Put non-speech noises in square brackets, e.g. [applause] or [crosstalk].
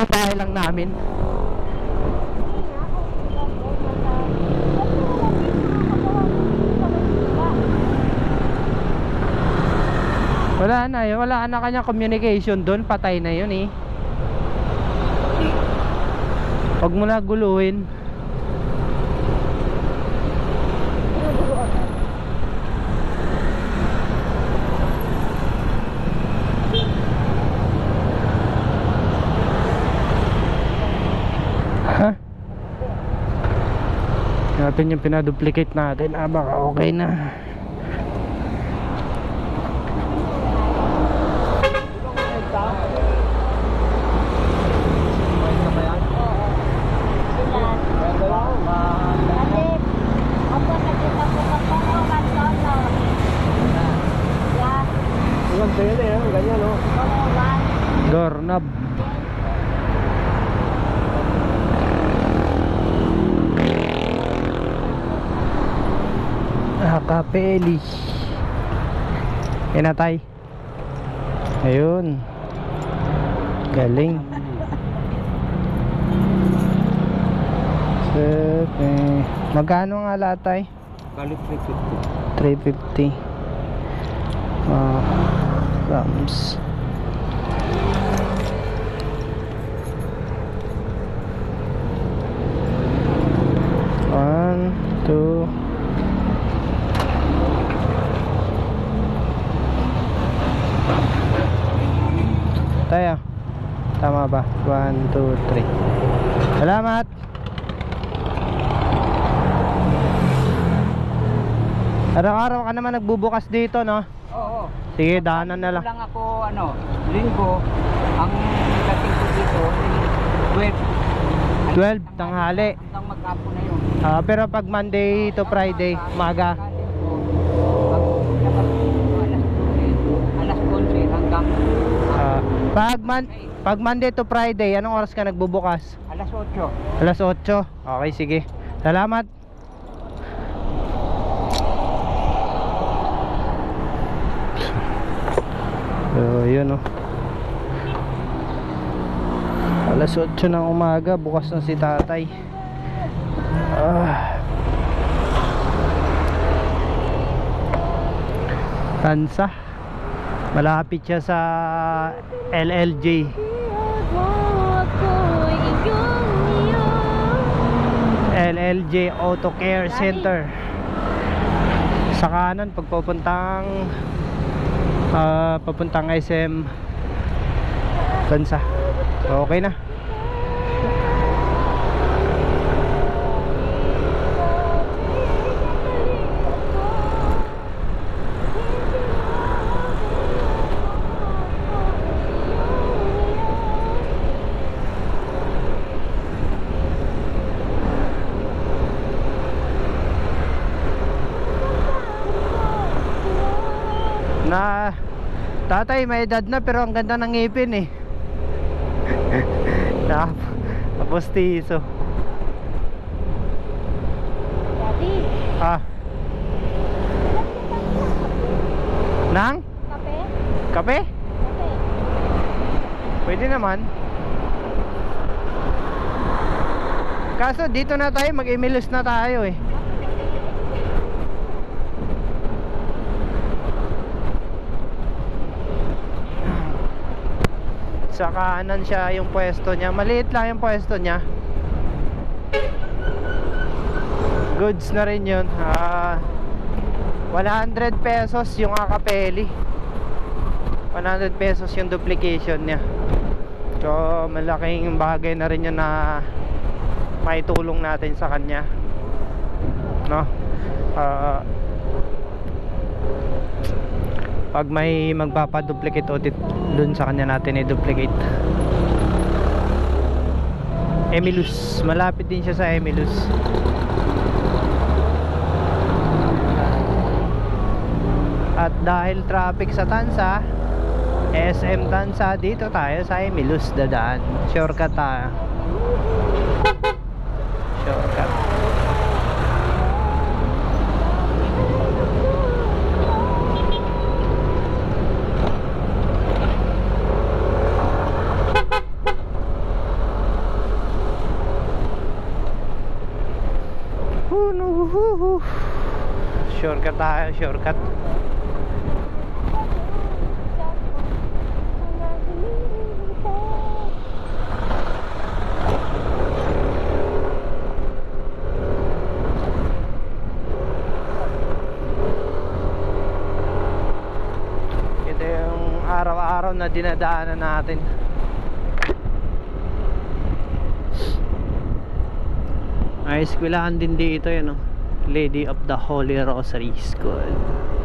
Binabahay lang namin. Wala na yun. Wala na kanyang communication doon. Patay na yun eh. Huwag mo na guluhin. Natin yung pinaduplicate natin. Ah, baka okay na. Ganyan no. Doorknob. Nakapeli. Pinatay. Ayun. Galing. Seven. Magkano nga latay? Kalit 350. 350 uh, grams one two 1, 2, 3 Salamat. Araw-araw ka naman nagbubukas dito no? Oo. Sige, daanan na lang. Lang ako, ano, linggo Ang dating ko dito 12 12 tanghali. Hanggang mag-apo na yun. Ah, pero pag Monday to Friday, maga pag man pag Monday to Friday, anong oras ka nagbubukas? alas 8. Alas 8. Okay, sige. Salamat. So, yun oh. Alas 8 ng umaga, bukas na si tatay. Ah. Tansa. Malapit siya sa LLJ. LLJ Auto Care Center. Sa kanan pagpupuntang ah, papuntang SM Tansa okay na na tatay may edad na pero ang ganda ng ngipin eh. [laughs] Na apostiso Daddy, ah. Nang? Kape? kape? Kape. pwede naman. Kaso dito na tayo mag emilos na tayo eh sa kanan siya yung pwesto niya. Maliit lang yung pwesto niya. Goods na rin yun. Ah 100 pesos yung akapeli. 100 pesos yung duplication niya. So malaking bagay na rin yun na maitulong natin sa kanya. No? Ah, pag may magpapaduplicate audit dun sa kanya natin i-duplicate. Emilus. Malapit din siya sa Emilus. At dahil traffic sa Tansa SM Tansa dito tayo sa Emilus dadaan. Shortcut tayo shortcut Hunuhuhu. Shortcut tayo, shortcut. Ito yung araw-araw na dinadaanan natin. May eskwelahan din dito yun, no? Lady of the Holy Rosary School.